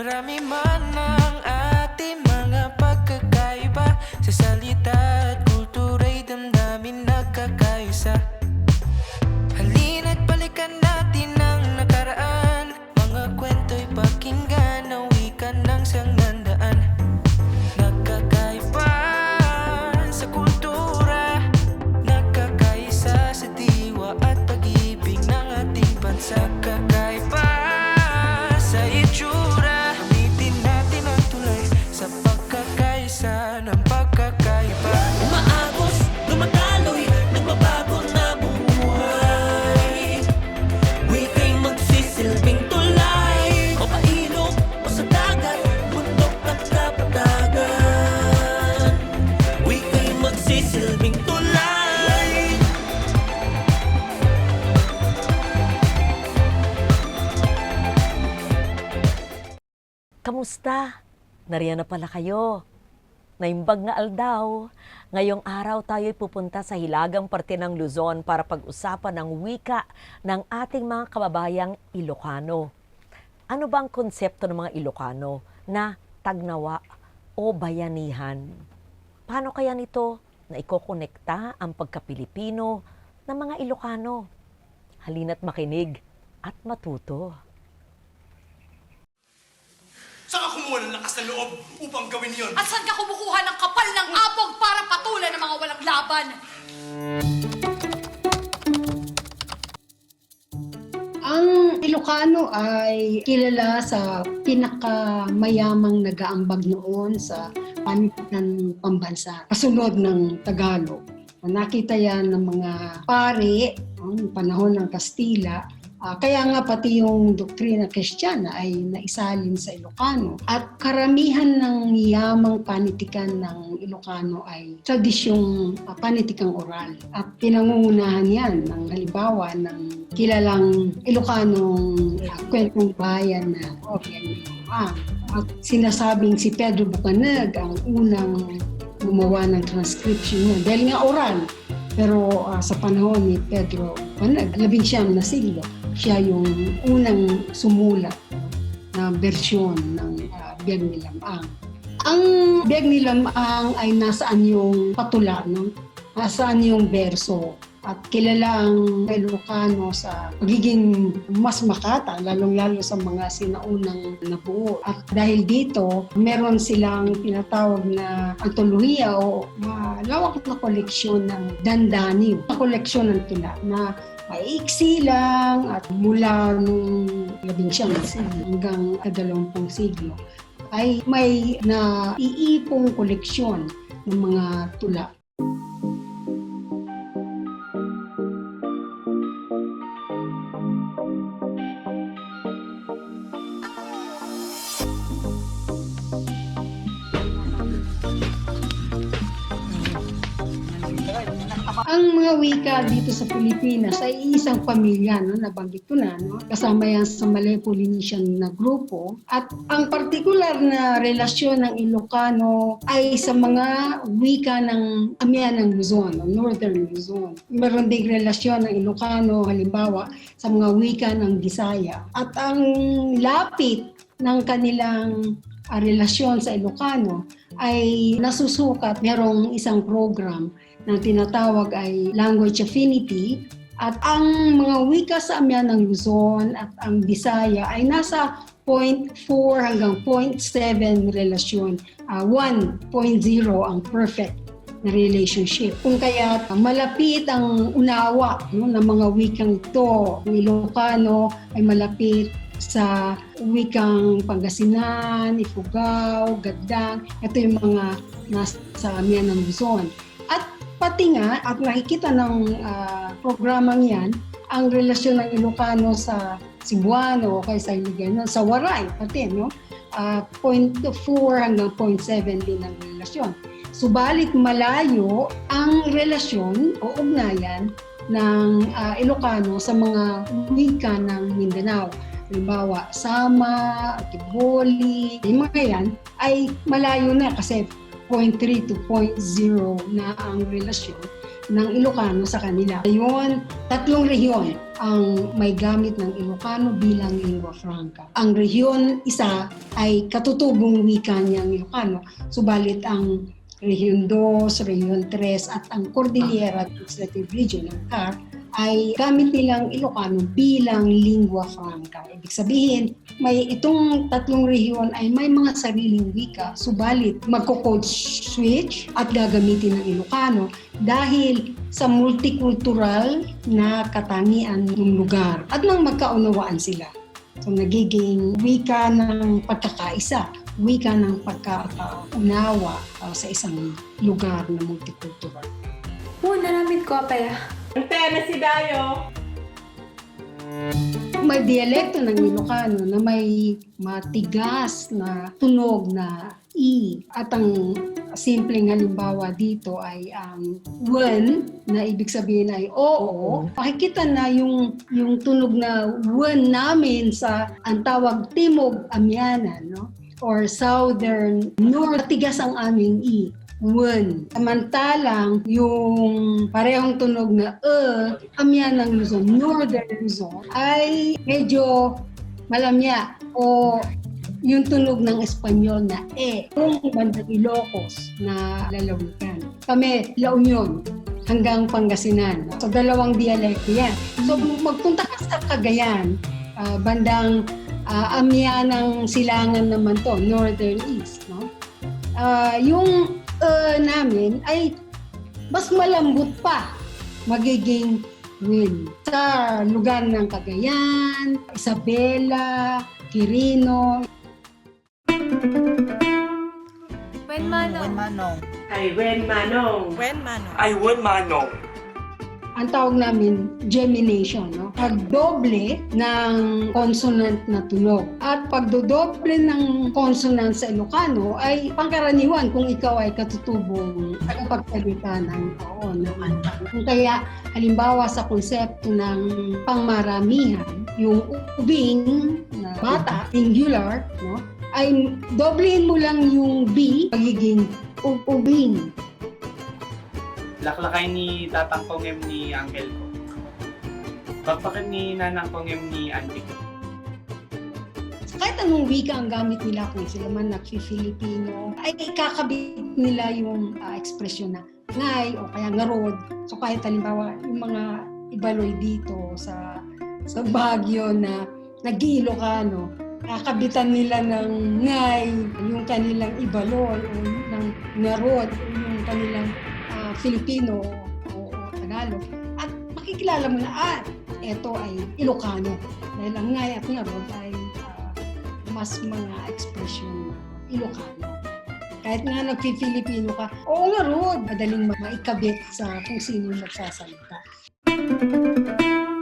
Marami man ang ating mga pagkakaiba Sa Nariyan na pala kayo. Naimbag nga aldaw. Ngayong araw tayo'y pupunta sa hilagang parte ng Luzon para pag-usapan ng wika ng ating mga kababayang Ilocano. Ano ba ang konsepto ng mga Ilocano na tagnawa o bayanihan? Paano kaya nito na ikokonekta ang pagka-Pilipino ng mga Ilocano? Halina't makinig at matuto. Kumuha ng lakas ng loob upang gawin yon? At saan ka kumukuha ng kapal ng apog para patulan ng mga walang laban? Ang Ilocano ay kilala sa pinakamayamang nag-aambag noon sa panitan ng pambansa. Kasunod ng Tagalog. Nakita yan ng mga pari noong panahon ng Kastila. Ah, kaya nga pati yung doktrina Kristiyana ay naisalin sa Ilocano. At karamihan ng yamang panitikan ng Ilocano ay tradisyong ah, panitikang oral. At pinangungunahan yan ng halimbawa ng kilalang Ilocanong uh, kwentong bayan na Obian ah, At sinasabing si Pedro Bucanag ang unang gumawa ng transcription niya. Dahil nga oral. Pero ah, sa panahon ni Pedro Bucanag, labing siyam na siglo, siya yung unang sumulat na bersyon ng uh, Biyag ni. Ang Biyag ni ay nasaan yung patula, no? nasaan yung berso. At kilala ang Ilocano sa pagiging mas makata, lalong-lalo sa mga sinaunang nabuo. At dahil dito, meron silang tinatawag na antolohiya o malawak na koleksyon ng dandani, na koleksyon ng tula na maiksi lang at mula nung labing siyang hanggang dalawampung siglo ay may naiipong koleksyon ng mga tula. Ang mga wika dito sa Pilipinas ay isang pamilya, no? nabanggit ko na, no? kasama yan sa Malay-Polynesian na grupo. At ang partikular na relasyon ng Ilocano ay sa mga wika ng Amihan ng Luzon, no? Northern Luzon. Meron ding relasyon ng Ilocano, halimbawa, sa mga wika ng Bisaya. At ang lapit ng kanilang ah, relasyon sa Ilocano ay nasusukat merong isang program na tinatawag ay language affinity at ang mga wika sa amyan ng Luzon at ang Bisaya ay nasa 0.4 hanggang 0.7 relasyon. Ah, 1.0 ang perfect na relationship. Kung kaya malapit ang unawa no, ng mga wikang ito. Ang Ilocano ay malapit sa wikang Pangasinan, Ifugao, Gadang. Ito yung mga nasa amyan ng Luzon. At pati nga, at nakikita ng ah, programang yan, ang relasyon ng Ilocano sa Cebuano o kay sa Iligan, sa Waray pati, no? Ah, 0.4 hanggang 0.7 din ang relasyon. Subalit malayo ang relasyon o ugnayan ng ah, Ilocano sa mga wika ng Mindanao. Halimbawa, Sama, Tiboli, yung mga yan ay malayo na kasi 0.3 to 0.0 na ang relasyon. ng Ilocano sa kanila. Ngayon, tatlong rehiyon ang may gamit ng Ilocano bilang lingua franca. Ang rehiyon isa ay katutubong wika niyang Ilocano, subalit ang Rehiyon 2, Rehiyon 3 at ang Cordillera Administrative Region ng CAR ay gamit nilang Ilocano bilang lingua franca. Ibig sabihin, may itong tatlong rehiyon ay may mga sariling wika, subalit magko-code switch at gagamitin ng Ilocano dahil sa multicultural na katangian ng lugar at nang magkaunawaan sila. So nagiging wika ng pagkakaisa, wika ng pagkakaunawa uh, sa isang lugar na multicultural. Una namin ko pa May dialekto ng Ilocano na may matigas na tunog na i. At ang simpleng halimbawa dito ay ang when na ibig sabihin ay oo. Makikita na yung yung tunog na when namin sa ang tawag timog amyanan no? Or southern north tigas ang aming i when. Samantalang yung parehong tunog na e, amyan ng Luzon, northern Luzon, ay medyo malamya o yung tunog ng Espanyol na e, yung bandang Ilocos na lalawigan. Kami, La Union, hanggang Pangasinan. So, dalawang dialekto yan. So, magpunta ka sa Cagayan, ah, bandang uh, amya ng silangan naman to, Northern East. No? Ah, yung uh, namin ay mas malambot pa magiging wind. Sa lugar ng Cagayan, Isabela, Quirino, When Manong. Ay, Wen Manong. Ay, Wen Manong. Ang tawag namin gemination, no? Pagdoble ng consonant na tunog. At pagdodoble ng consonant sa Ilocano ay pangkaraniwan kung ikaw ay katutubong tagapagsalita ng oo, ng antang. Kaya halimbawa sa konsepto ng pangmaramihan, yung ubing na bata, singular, no? ay doblehin mo lang yung B, magiging ubing. Laklakay ni tatang kongem ni uncle ko. Pagpakin ni nanang kongem ni auntie ko. kahit anong wika ang gamit nila kung sila man nagfi-Filipino, ay ikakabit nila yung ah, ekspresyon na ngay o kaya ngarod. So kahit halimbawa yung mga ibaloy dito sa sa Baguio na nag-Ilocano, kakabitan nila ng ngay, yung kanilang ibaloy o ng ngarod, o yung kanilang Filipino o, o Tagalog. At makikilala mo na, ah, ito ay Ilocano. Dahil ang ngay at ngarod ay ah, mas mga expression Ilocano. Kahit nga nagpi-Filipino ka, oo nga Rod, madaling ma- maikabit sa kung sino nagsasalita. Hi,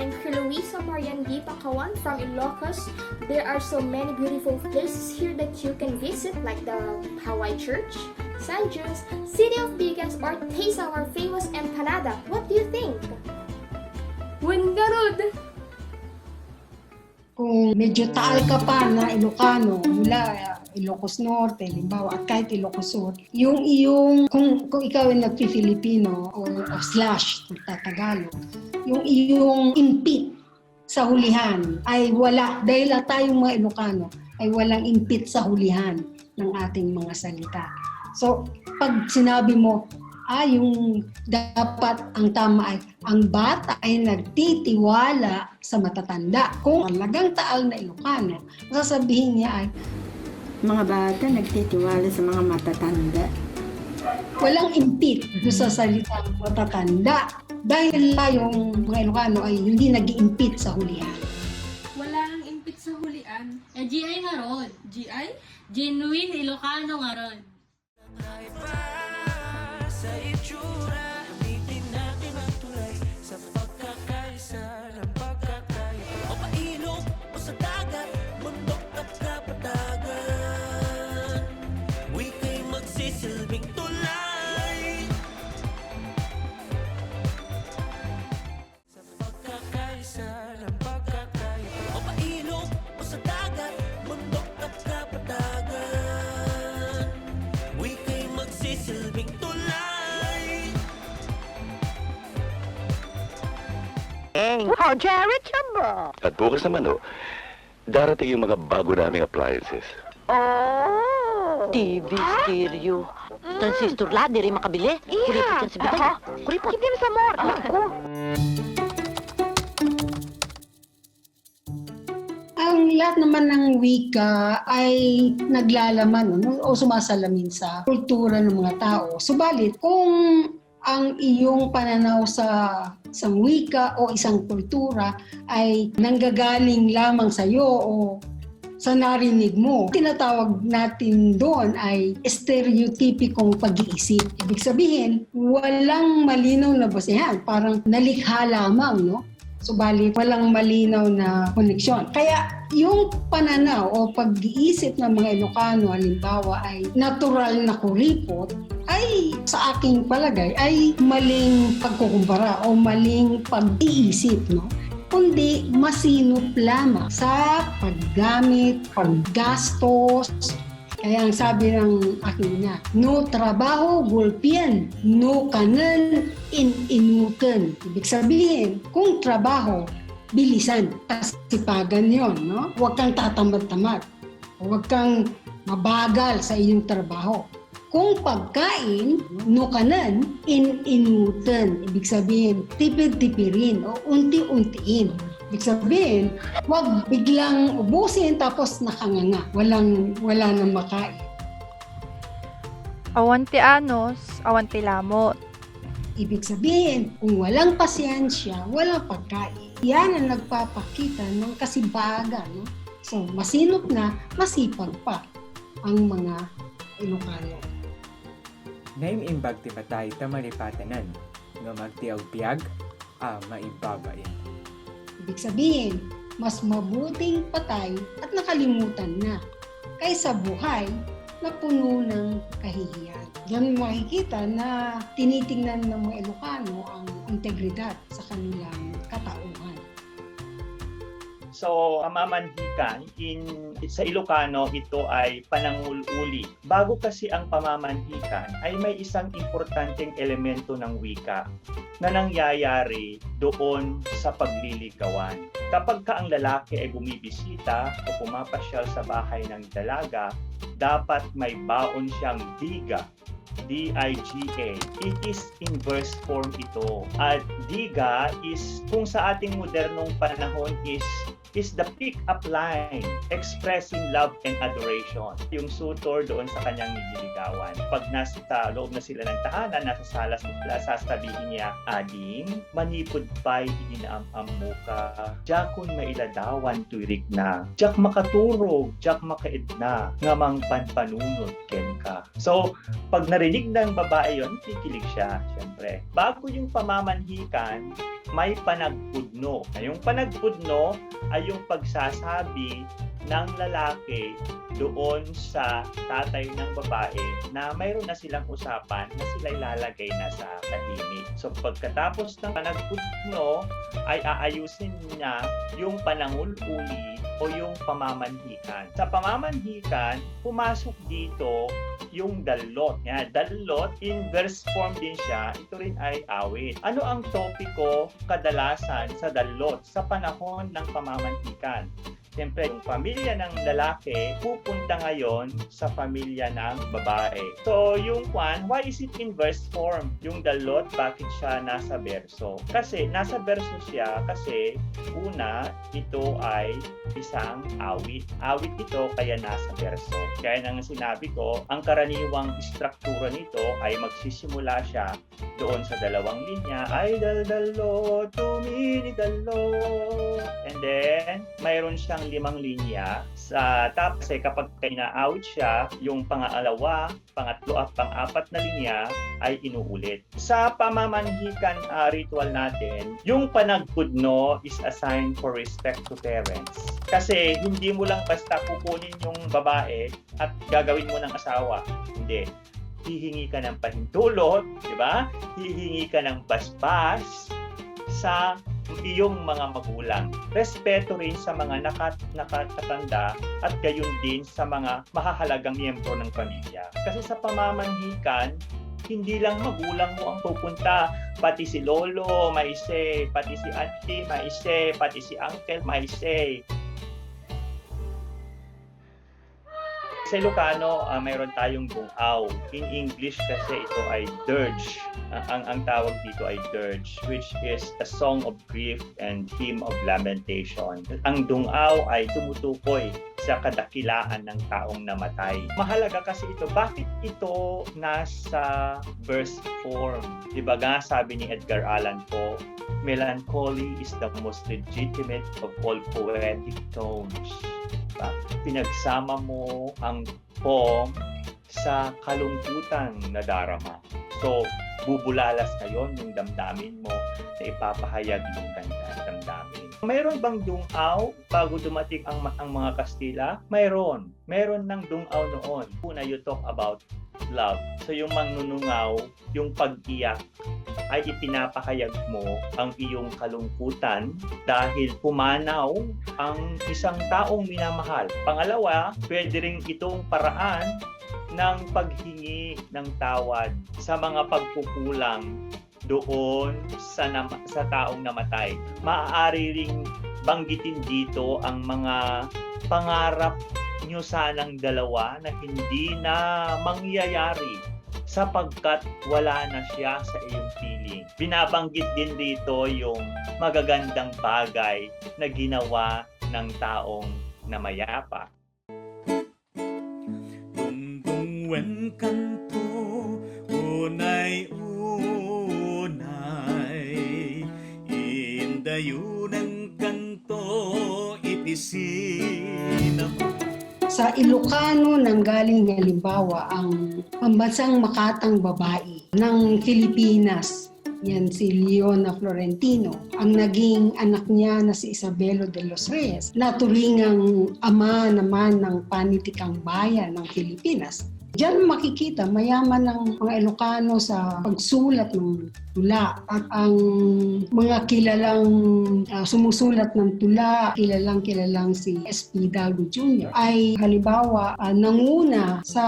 I'm Luisa Marian G. Pakawan from Ilocos. There are so many beautiful places here that you can visit like the Hawaii Church, San Jose, City of Bigas, or taste our famous empanada. What do you think? Wingarud! Kung medyo taal ka pa na Ilocano, mula Ilocos Norte, limbawa, at kahit Ilocos Sur, yung iyong, kung, kung ikaw ay nagpi-Filipino o, o slash, Tagalog, yung iyong impit sa hulihan ay wala. Dahil tayong mga Ilocano ay walang impit sa hulihan ng ating mga salita. So, pag sinabi mo, ah, yung dapat ang tama ay ang bata ay nagtitiwala sa matatanda. Kung talagang taal na Ilocano, sasabihin niya ay mga bata nagtitiwala sa mga matatanda. walang impit doon sa salitang matatanda. Dahil tayong mga Ilocano ay hindi nag impit sa hulihan. Wala nang impit sa hulian. Eh, GI nga ron. GI? Genuine Ilocano nga ron. Sa itsura, Eng. Oh, Chamba. At bukas naman, oh, darating yung mga bago naming appliances. Oh. TV, stereo. Transistor la, di rin makabili. Kuripot yan sa bitay. Kuripot. Hindi sa mor. Ang lahat naman ng wika ay naglalaman no, o sumasalamin sa kultura ng mga tao. Subalit, kung ang iyong pananaw sa isang wika o isang kultura ay nanggagaling lamang sa iyo o sa narinig mo, tinatawag natin doon ay stereotypikong pag-iisip. Ibig sabihin, walang malinaw na basehan. Parang nalikha lamang, no? Subalit, walang malinaw na koneksyon. Kaya yung pananaw o pag-iisip ng mga Ilocano, halimbawa ay natural na kuripot, ay sa aking palagay ay maling pagkukumpara o maling pag-iisip, no? kundi masinop lamang sa paggamit, paggastos, kaya ang sabi ng aking niya, no trabaho, gulpian, no kanan, in inukan. Ibig sabihin, kung trabaho, bilisan, kasipagan yon, no? Huwag kang tatamad-tamad. Huwag kang mabagal sa iyong trabaho. Kung pagkain, no kanan, in inutan. Ibig sabihin, tipid-tipirin o unti-untiin. Ibig sabihin, huwag biglang ubusin tapos nakanganga. Walang, wala nang makain. Awanti anos, awanti lamot. Ibig sabihin, kung walang pasyensya, walang pagkain. Yan ang nagpapakita ng kasibagan. No? So, masinop na, masipag pa ang mga Ilocano. Naim imbag ti patay tamalipatanan, nga magtiaw piyag, ah, maibabayan. Ibig sabihin, mas mabuting patay at nakalimutan na kaysa buhay na puno ng kahihiyan. Diyan makikita na tinitingnan ng mga Ilocano ang integridad sa kanilang katauhan. So, pamamanhikan in sa Ilocano ito ay panangululi. Bago kasi ang pamamanhikan ay may isang importanteng elemento ng wika na nangyayari doon sa pagliligawan. Kapag ka ang lalaki ay bumibisita o pumapasyal sa bahay ng dalaga, dapat may baon siyang diga D-I-G-A. It is inverse form ito. At diga is, kung sa ating modernong panahon is is the pick-up line expressing love and adoration. Yung sutor doon sa kanyang nililigawan. Pag nasa loob na sila ng tahanan, nasa sala sila, sasabihin niya, Ading, manipod pa'y inaamam mo ka. Jakon mailadawan tuirig na. Jak makaturog, jak makaidna. Ngamang panpanunod ken ka. So, pag narinig ng babae yon, kikilig siya, syempre. Bago yung pamamanhikan, may panagpudno. Yung panagpudno ay yung pagsasabi ng lalaki doon sa tatay ng babae na mayroon na silang usapan na sila ilalagay na sa tahimik. So pagkatapos ng panagpudno ay aayusin niya yung panangululi o yung pamamanhikan. Sa pamamanhikan, pumasok dito yung dalot. Yan, dalot, inverse form din siya. Ito rin ay awit. Ano ang topiko kadalasan sa dalot sa panahon ng pamamanhikan? Siyempre, yung pamilya ng lalaki pupunta ngayon sa pamilya ng babae. So, yung kwan, why is it inverse form? Yung dalot, bakit siya nasa berso? Kasi, nasa berso siya kasi una, ito ay isang awit. Awit ito kaya nasa berso. Kaya nang sinabi ko, ang karaniwang struktura nito ay magsisimula siya doon sa dalawang linya ay daldalo, tumini dalo. And then, mayroon siyang limang linya. Sa tapos eh, kapag ina-out siya, yung pangalawa, pangatlo at pang-apat na linya ay inuulit. Sa pamamanhikan ah, ritual natin, yung panagpudno is a sign for respect to parents. Kasi hindi mo lang basta kukunin yung babae at gagawin mo ng asawa. Hindi hihingi ka ng pahintulot, di ba? Hihingi ka ng basbas sa iyong mga magulang. Respeto rin sa mga nakat nakatatanda at gayon din sa mga mahahalagang miyembro ng pamilya. Kasi sa pamamanhikan, Hindi lang magulang mo ang pupunta, pati si lolo, may say, pati si auntie, may say, pati si uncle, may Sa Ilocano, ah, mayroon tayong bungaw. In English kasi ito ay dirge. Ang, ang, ang tawag dito ay dirge, which is a song of grief and hymn of lamentation. Ang dungaw ay tumutukoy sa kadakilaan ng taong namatay. Mahalaga kasi ito. Bakit ito nasa verse form? Di ba nga sabi ni Edgar Allan Poe, melancholy is the most legitimate of all poetic tones. Diba? Pinagsama mo ang poem sa kalungkutan na darama. So, bubulalas ngayon yung damdamin mo na ipapahayag yung ganda damdamin. Mayroon bang dungaw bago dumating ang, ang mga Kastila? Mayroon. Mayroon ng dungaw noon. Una, you talk about love. So yung manunungaw, yung pag-iyak, ay ipinapahayag mo ang iyong kalungkutan dahil pumanaw ang isang taong minamahal. Pangalawa, pwede rin itong paraan ng paghingi ng tawad sa mga pagkukulang doon sa nam- sa taong namatay. Maaari ring banggitin dito ang mga pangarap nyo sanang dalawa na hindi na mangyayari sapagkat wala na siya sa iyong piling. Binabanggit din dito yung magagandang bagay na ginawa ng taong namayapa. Tungtungwen kanto Unay unay Indayunan kanto Ipisinap Sa Ilocano nanggaling halimbawa ang pambansang makatang babae ng Pilipinas. Yan si Leona Florentino. Ang naging anak niya na si Isabelo de los Reyes, na turingang ama naman ng panitikang bayan ng Pilipinas. Diyan makikita mayaman ng mga Ilocano sa pagsulat ng tula at ang mga kilalang ah, sumusulat ng tula, kilalang kilalang si S.P. Hidalgo Jr. ay halimbawa ah, nanguna sa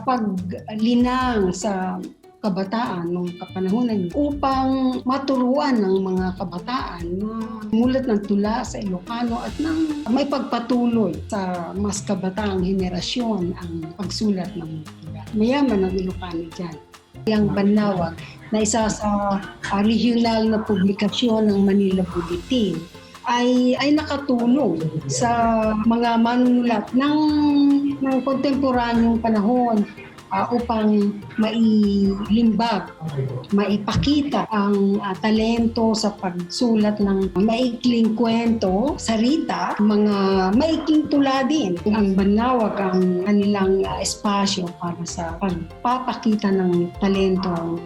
paglinang sa kabataan nung kapanahonan upang maturuan ng mga kabataan na mulat ng tula sa Ilocano at nang may pagpatuloy sa mas kabataang henerasyon ang pagsulat ng tula. Mayaman ang Ilocano dyan. Yang Banawag na isa sa ah, regional na publikasyon ng Manila Bulletin ay ay nakatulong sa mga manunulat ng ng kontemporanyong panahon ah, upang mailimbag, maipakita ang ah, talento sa pagsulat ng maikling kwento, sarita, mga maikling tula din. Ang banawag ang kanilang ah, espasyo para sa pagpapakita ng talento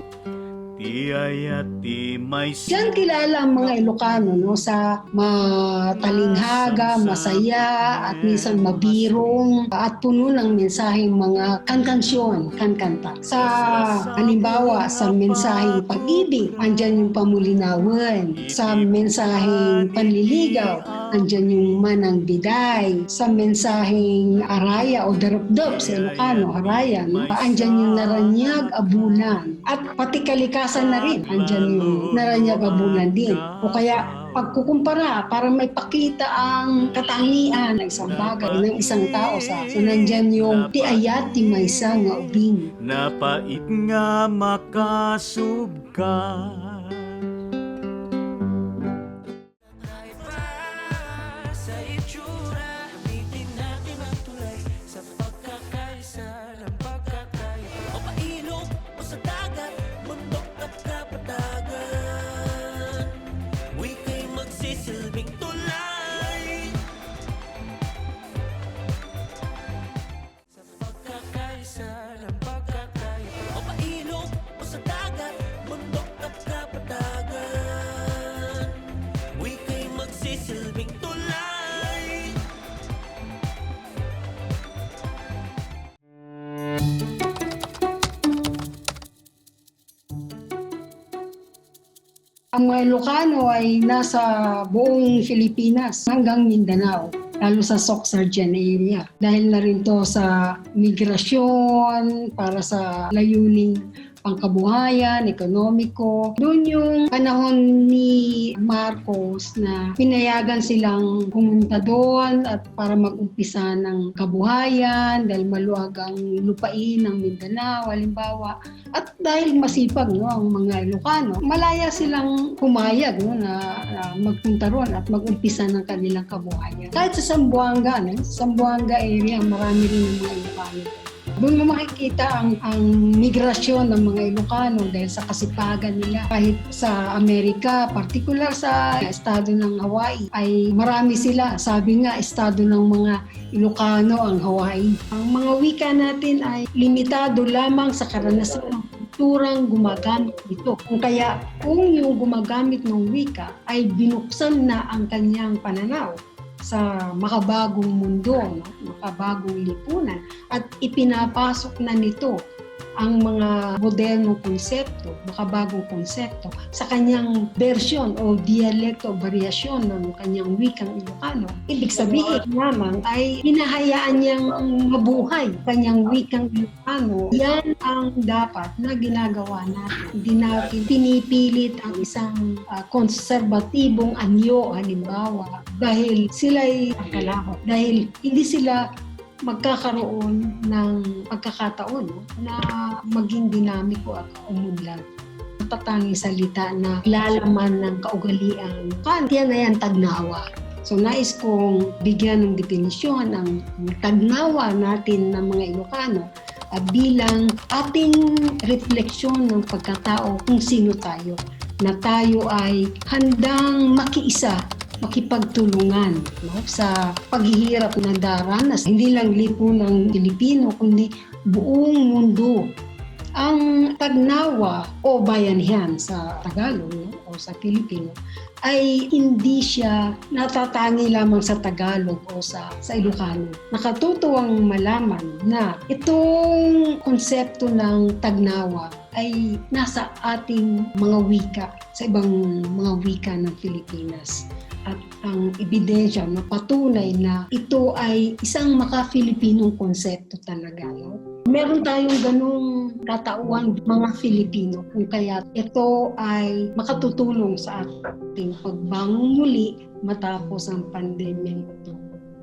Tiyayati may Diyan kilala ang mga Ilocano no, sa matalinghaga, masaya, at minsan mabirong, at puno ng mensaheng mga kankansyon, kankanta. Sa halimbawa, sa mensaheng pag-ibig, andyan yung pamulinawan. Sa mensaheng panliligaw, andyan yung manang biday. Sa mensaheng araya o darupdop sa Ilocano, araya, no? andyan yung naranyag abulan. At pati kalikasan na rin, andyan yung naranyag abulan din. O kaya pagkukumpara para may pakita ang katangian ng isang bagay ng isang tao sa so nandyan yung ti ayat ti maysa nga ubing Napait nga makasubka ang Ilocano ay nasa buong Pilipinas hanggang Mindanao lalo sa Soxargen area. Dahil na rin to sa migrasyon para sa layuning pangkabuhayan, ekonomiko. Doon yung panahon ni Marcos na pinayagan silang pumunta doon at para mag-umpisa ng kabuhayan dahil maluwag ang lupain ng Mindanao, halimbawa. At dahil masipag no, ang mga Ilocano, malaya silang pumayag no, na, na magpunta roon at mag-umpisa ng kanilang kabuhayan. Kahit sa Zamboanga, no, sa Zamboanga area, marami rin ng mga Ilocano. Doon mo makikita ang, ang migrasyon ng mga Ilocano dahil sa kasipagan nila. Kahit sa Amerika, partikular sa estado ng Hawaii, ay marami sila. Sabi nga, estado ng mga Ilocano ang Hawaii. Ang mga wika natin ay limitado lamang sa karanasan ng kulturang gumagamit nito. Kung kaya kung yung gumagamit ng wika ay binuksan na ang kanyang pananaw sa makabagong mundo, no? makabagong lipunan at ipinapasok na nito ang mga modernong konsepto, makabagong konsepto sa kanyang version o dialekto o variasyon ng kanyang wikang Ilocano. Ibig sabihin lamang ay hinahayaan niyang mabuhay kanyang wikang Ilocano. Yan ang dapat na ginagawa natin. Hindi natin pinipilit ang isang ah, konserbatibong anyo halimbawa dahil sila'y kalahot. Dahil hindi sila magkakaroon ng pagkakataon no, na maging dinamiko at umunlad. Tatanging salita na lalaman ng kaugalian. Kantiyan na yan, tagnawa. So nais kong bigyan ng definisyon ang tagnawa natin ng mga Ilocano ah, bilang ating refleksyon ng pagkatao kung sino tayo. Na tayo ay handang makiisa makipagtulungan no, sa paghihirap na daranas, hindi lang lipunang Pilipino, kundi buong mundo. Ang tagnawa o bayanihan sa Tagalog no, o sa Pilipino ay hindi siya natatangi lamang sa Tagalog o sa, sa Ilocano. Nakatutuwang malaman na itong konsepto ng tagnawa ay nasa ating mga wika, sa ibang mga wika ng Pilipinas at ang ebidensya na patunay na ito ay isang maka-Filipinong konsepto talaga. No? Meron tayong ganong katauhan mga Filipino kung kaya ito ay makatutulong sa ating pagbangon muli matapos ang pandemya ito.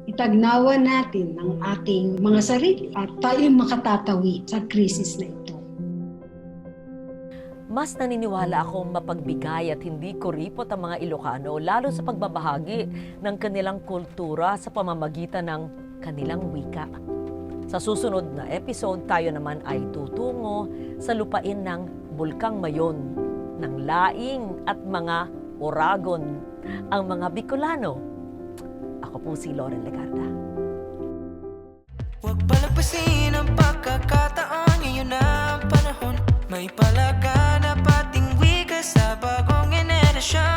Itagnawa natin ang ating mga sarili at tayo makatatawi sa krisis na ito mas naniniwala akong mapagbigay at hindi kuripot ang mga Ilocano lalo sa pagbabahagi ng kanilang kultura sa pamamagitan ng kanilang wika. Sa susunod na episode, tayo naman ay tutungo sa lupain ng Bulkang Mayon, ng Laing at mga Oragon, ang mga Bicolano. Ako po si Lauren Legarda. Huwag palapasin ang pagkakataon, ngayon na ang panahon, may palagay. Está bagong show.